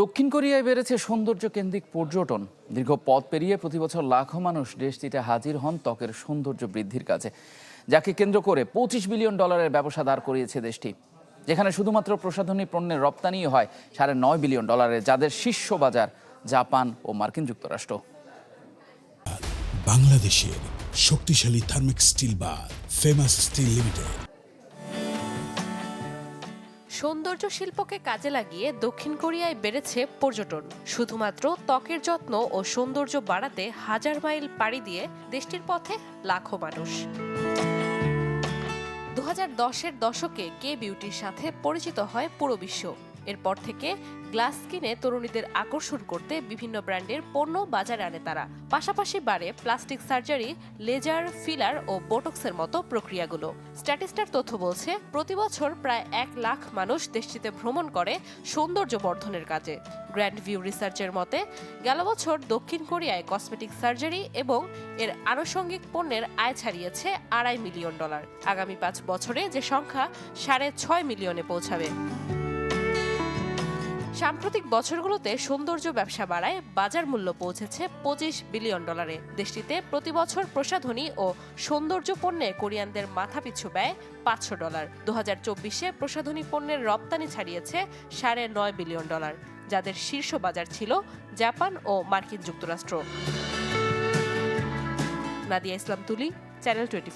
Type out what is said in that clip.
দক্ষিণ কোরিয়ায় বেড়েছে সৌন্দর্য কেন্দ্রিক পর্যটন। দীর্ঘ পথ পেরিয়ে প্রতি বছর লাখো মানুষ দেশটিতে হাজির হন ত্বকের সৌন্দর্য বৃদ্ধির কাজে, যাকে কেন্দ্র করে পঁচিশ বিলিয়ন ডলারের ব্যবসা দাঁড় করিয়েছে দেশটি, যেখানে শুধুমাত্র প্রসাধনী পণ্যের রপ্তানিই হয় সাড়ে নয় বিলিয়ন ডলারের, যাদের শীর্ষ বাজার জাপান ও মার্কিন যুক্তরাষ্ট্র। বাংলাদেশের শক্তিশালী থার্মিক স্টিল বা ফেমাস স্টিল লিমিটেড। সৌন্দর্য শিল্পকে কাজে লাগিয়ে দক্ষিণ কোরিয়ায় বেড়েছে পর্যটন। শুধুমাত্র ত্বকের যত্ন ও সৌন্দর্য বাড়াতে হাজার মাইল পাড়ি দিয়ে দেশটির পথে লাখো মানুষ। দু হাজার দশের দশকে কে বিউটির সাথে পরিচিত হয় পুরো বিশ্ব। এরপর থেকে গ্লাস কিনে তরুণীদের আকর্ষণ করতে বিভিন্ন ব্র্যান্ডের পণ্য বাজারে আনে তারা। পাশাপাশি বাড়ে প্লাস্টিক সার্জারি, লেজার, ফিলার ও বোটক্সের মতো প্রক্রিয়াগুলো। স্ট্যাটিস্টার তথ্য বলছে, প্রতি বছর প্রায় এক লাখ মানুষ দেশটিতে ভ্রমণ করে সৌন্দর্য বর্ধনের কাজে। গ্র্যান্ড ভিউ রিসার্চের মতে, গেল বছর দক্ষিণ কোরিয়ায় কসমেটিক সার্জারি এবং এর আনুষঙ্গিক পণ্যের আয় ছাড়িয়েছে আড়াই মিলিয়ন ডলার। আগামী পাঁচ বছরে যে সংখ্যা সাড়ে ছয় মিলিয়নে পৌঁছাবে। সাম্প্রতিক বছরগুলোতে সৌন্দর্য ব্যবসা বাড়ায় বাজার মূল্য পৌঁছেছে পঁচিশ বিলিয়ন ডলারে। দেশটিতে প্রতি বছর প্রসাধনী ও সৌন্দর্য পণ্যে কোরিয়ানদের মাথাপিছু ব্যয় পাঁচশো ডলার। দু হাজার চব্বিশে প্রসাধনী পণ্যের রপ্তানি ছাড়িয়েছে সাড়ে নয় বিলিয়ন ডলার, যাদের শীর্ষ বাজার ছিল জাপান ও মার্কিন যুক্তরাষ্ট্র। নাদিয়া ইসলাম তুলি, চ্যানেল টোয়েন্টি